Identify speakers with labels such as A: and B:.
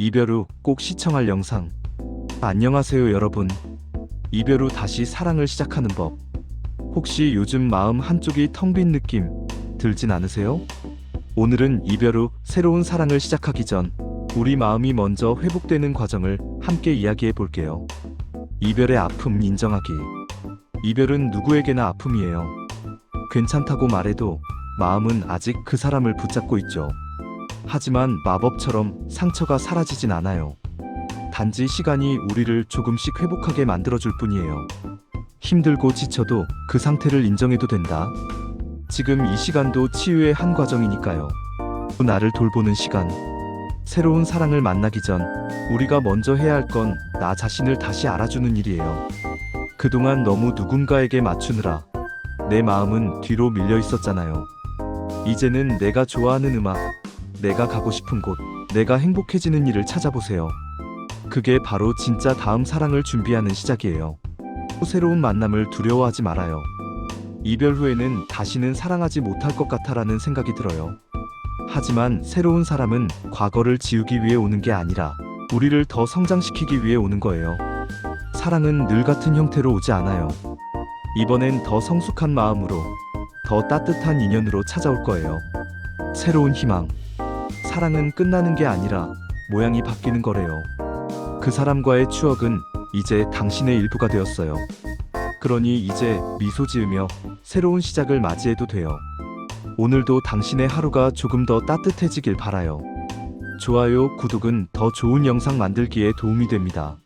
A: 이별 후 꼭 시청할 영상. 안녕하세요, 여러분. 이별 후 다시 사랑을 시작하는 법. 혹시 요즘 마음 한쪽이 텅 빈 느낌 들진 않으세요? 오늘은 이별 후 새로운 사랑을 시작하기 전 우리 마음이 먼저 회복되는 과정을 함께 이야기해 볼게요. 이별의 아픔 인정하기. 이별은 누구에게나 아픔이에요. 괜찮다고 말해도 마음은 아직 그 사람을 붙잡고 있죠. 하지만 마법처럼 상처가 사라지진 않아요. 단지 시간이 우리를 조금씩 회복하게 만들어줄 뿐이에요. 힘들고 지쳐도 그 상태를 인정해도 된다. 지금 이 시간도 치유의 한 과정이니까요. 나를 돌보는 시간. 새로운 사랑을 만나기 전 우리가 먼저 해야 할 건 나 자신을 다시 알아주는 일이에요. 그동안 너무 누군가에게 맞추느라 내 마음은 뒤로 밀려 있었잖아요. 이제는 내가 좋아하는 음악, 내가 가고 싶은 곳, 내가 행복해지는 일을 찾아보세요. 그게 바로 진짜 다음 사랑을 준비하는 시작이에요. 새로운 만남을 두려워하지 말아요. 이별 후에는 다시는 사랑하지 못할 것 같아라는 생각이 들어요. 하지만 새로운 사람은 과거를 지우기 위해 오는 게 아니라 우리를 더 성장시키기 위해 오는 거예요. 사랑은 늘 같은 형태로 오지 않아요. 이번엔 더 성숙한 마음으로, 더 따뜻한 인연으로 찾아올 거예요. 새로운 희망. 사랑은 끝나는 게 아니라 모양이 바뀌는 거래요. 그 사람과의 추억은 이제 당신의 일부가 되었어요. 그러니 이제 미소 지으며 새로운 시작을 맞이해도 돼요. 오늘도 당신의 하루가 조금 더 따뜻해지길 바라요. 좋아요, 구독은 더 좋은 영상 만들기에 도움이 됩니다.